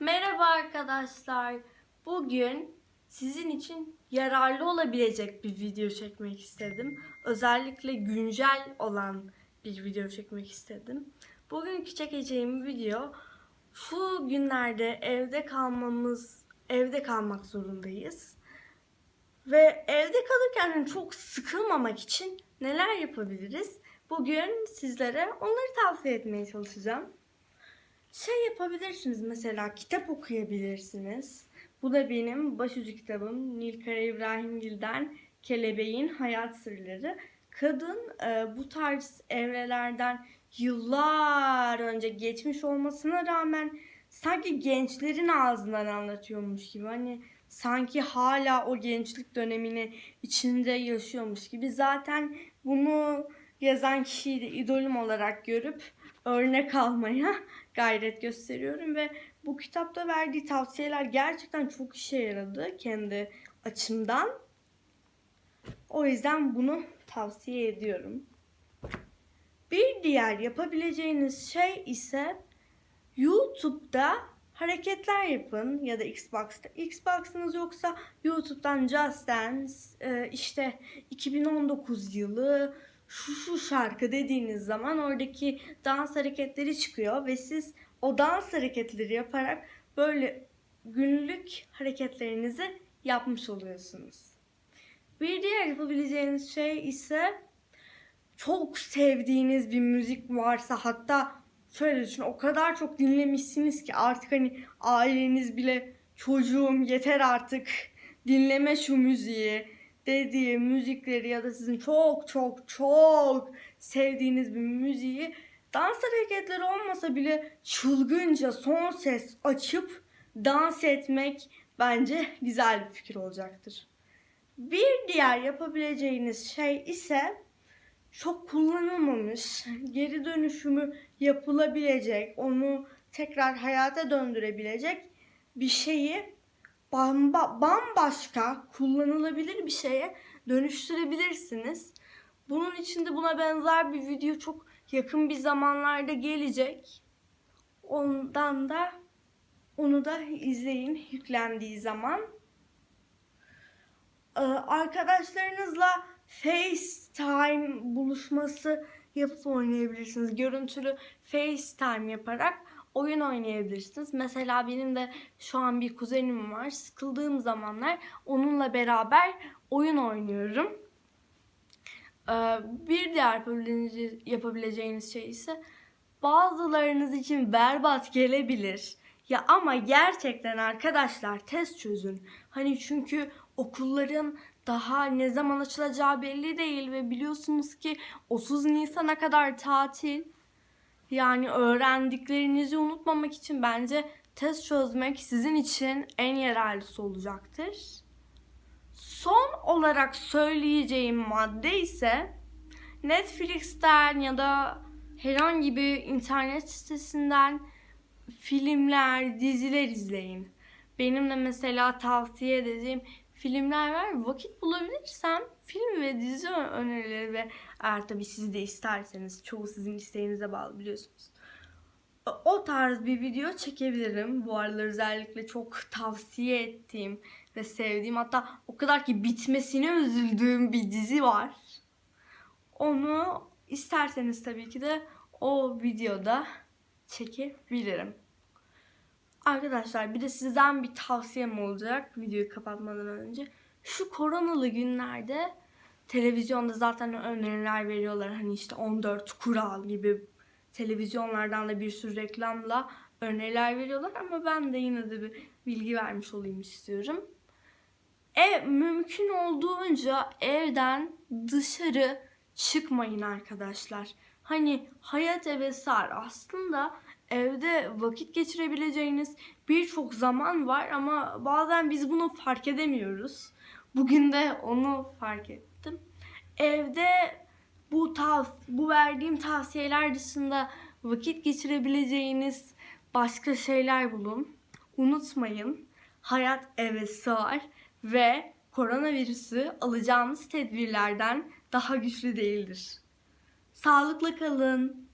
Merhaba arkadaşlar. Bugün sizin için yararlı olabilecek bir video çekmek istedim. Özellikle güncel olan bir video çekmek istedim. Bugünkü çekeceğim video şu günlerde evde kalmamız, evde kalmak zorundayız. Ve evde kalırken çok sıkılmamak için neler yapabiliriz? Bugün sizlere onları tavsiye etmeye çalışacağım. Şey yapabilirsiniz mesela kitap okuyabilirsiniz. Bu da benim başucu kitabım Nilkara İbrahimgil'den Kelebeğin Hayat Sırları. Kadın e, bu tarz evrelerden yıllar önce geçmiş olmasına rağmen sanki gençlerin ağzından anlatıyormuş gibi. Hani sanki hala o gençlik dönemini içinde yaşıyormuş gibi. Zaten bunu yazan kişiyi de idolüm olarak görüp örnek almaya gayret gösteriyorum ve bu kitapta verdiği tavsiyeler gerçekten çok işe yaradı kendi açımdan. O yüzden bunu tavsiye ediyorum. Bir diğer yapabileceğiniz şey ise YouTube'da hareketler yapın ya da Xbox'ta. Xbox'ınız yoksa YouTube'dan Just Dance, e, işte 2019 yılı şu şu şarkı dediğiniz zaman oradaki dans hareketleri çıkıyor ve siz o dans hareketleri yaparak böyle günlük hareketlerinizi yapmış oluyorsunuz. Bir diğer yapabileceğiniz şey ise çok sevdiğiniz bir müzik varsa hatta şöyle düşün o kadar çok dinlemişsiniz ki artık hani aileniz bile çocuğum yeter artık dinleme şu müziği dediği müzikleri ya da sizin çok çok çok sevdiğiniz bir müziği dans hareketleri olmasa bile çılgınca son ses açıp dans etmek bence güzel bir fikir olacaktır. Bir diğer yapabileceğiniz şey ise çok kullanılmamış, geri dönüşümü yapılabilecek, onu tekrar hayata döndürebilecek bir şeyi bamba, bambaşka kullanılabilir bir şeye dönüştürebilirsiniz. Bunun için de buna benzer bir video çok yakın bir zamanlarda gelecek. Ondan da onu da izleyin yüklendiği zaman. Ee, arkadaşlarınızla FaceTime buluşması yapıp oynayabilirsiniz. Görüntülü FaceTime yaparak oyun oynayabilirsiniz. Mesela benim de şu an bir kuzenim var. Sıkıldığım zamanlar onunla beraber oyun oynuyorum. Ee, bir diğer yapabileceğiniz- şey ise bazılarınız için berbat gelebilir. Ya ama gerçekten arkadaşlar test çözün. Hani çünkü okulların daha ne zaman açılacağı belli değil ve biliyorsunuz ki 30 Nisan'a kadar tatil. Yani öğrendiklerinizi unutmamak için bence test çözmek sizin için en yararlısı olacaktır. Son olarak söyleyeceğim madde ise Netflix'ten ya da herhangi bir internet sitesinden filmler, diziler izleyin. Benim de mesela tavsiye edeceğim filmler var. Vakit bulabilirsem film ve dizi önerileri ve eğer tabii siz de isterseniz çoğu sizin isteğinize bağlı biliyorsunuz. O tarz bir video çekebilirim. Bu aralar özellikle çok tavsiye ettiğim ve sevdiğim hatta o kadar ki bitmesine üzüldüğüm bir dizi var. Onu isterseniz tabii ki de o videoda çekebilirim. Arkadaşlar bir de sizden bir tavsiyem olacak videoyu kapatmadan önce. Şu koronalı günlerde televizyonda zaten öneriler veriyorlar. Hani işte 14 kural gibi televizyonlardan da bir sürü reklamla öneriler veriyorlar. Ama ben de yine de bir bilgi vermiş olayım istiyorum. Ev, mümkün olduğunca evden dışarı çıkmayın arkadaşlar. Hani hayat eve sar. Aslında evde vakit geçirebileceğiniz birçok zaman var ama bazen biz bunu fark edemiyoruz. Bugün de onu fark ettim. Evde bu tav bu verdiğim tavsiyeler dışında vakit geçirebileceğiniz başka şeyler bulun. Unutmayın. Hayat eve sığar ve koronavirüsü alacağınız tedbirlerden daha güçlü değildir. Sağlıkla kalın.